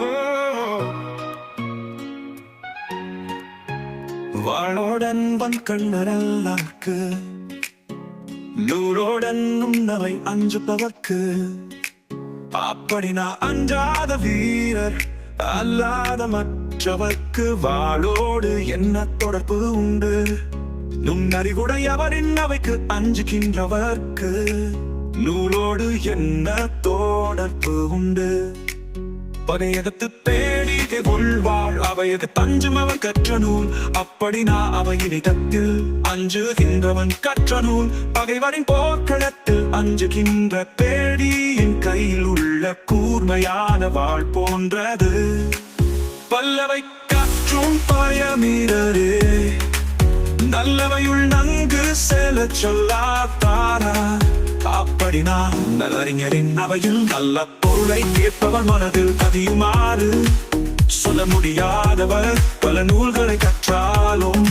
Oh. வாழோடன்பன் கண்ணரல்லாக்கு நூலோடன்னும் நவை அஞ்சுப்பவர்க்கு அப்படி நான் அஞ்சாத வீரர் அல்லாத மற்றவர்க்கு. வாளோடு என்ன தொடர்பு உண்டு? நுண்ணறிவுடையவரின் அவைக்கு அஞ்சுகின்றவர்க்கு. நூலோடு என்ன தொடர்பு உண்டு? பகையகத்து தேடி கொள்வாள் அவையது தஞ்சும் அவன் கற்ற நூல் அப்படி நான் அவையிடத்தில் அஞ்சுகின்றவன் கற்ற நூல் பகைவனின் போர்க்களத்தில் அஞ்சுகின்ற பேடியின் கையில் உள்ள கூர்மையான வாழ் போன்றது. பல்லவை கற்றும் பயமீரரே. நல்லவையுள் நன்கு செல சொல்லாத்தாரா. அப்படி நான் நல்லறிஞரின் அவையில் நல்ல பொருளை கேட்பவர் மனதில் கதியுமாறு சொல்ல முடியாதவர் பல நூல்களை கற்றாலும்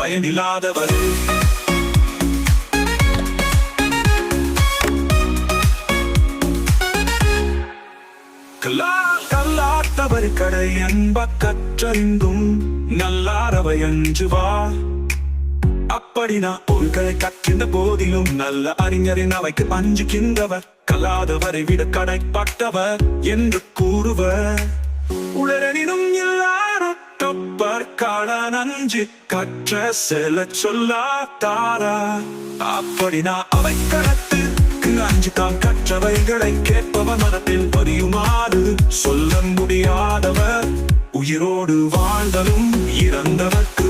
பயனில்லாதவர். கல்லாத்தவர் கடை என்ப கற்றறிந்தும் நல்லாரவை அஞ்சுவார். அப்படி நான் பொருட்களை கற்கின்ற போதிலும் நல்ல அறிஞரின் அவைக்கு அஞ்சுகின்றவர் கல்லாதவரை விட கடைப்பட்டவர் என்று கூறுவர். உளரனினும் இல்லாத தொப்பர் கால நஞ்சு கற்ற செல சொல்லாத்தாரா அப்படி நான் அவை கடத்து அஞ்சு தான் கற்றவைகளை கேட்பவர் மனத்தில் பதியுமாறு சொல்ல முடியாதவர். உயிரோடு வாழ்ந்தலும் இறந்தவர்க்கு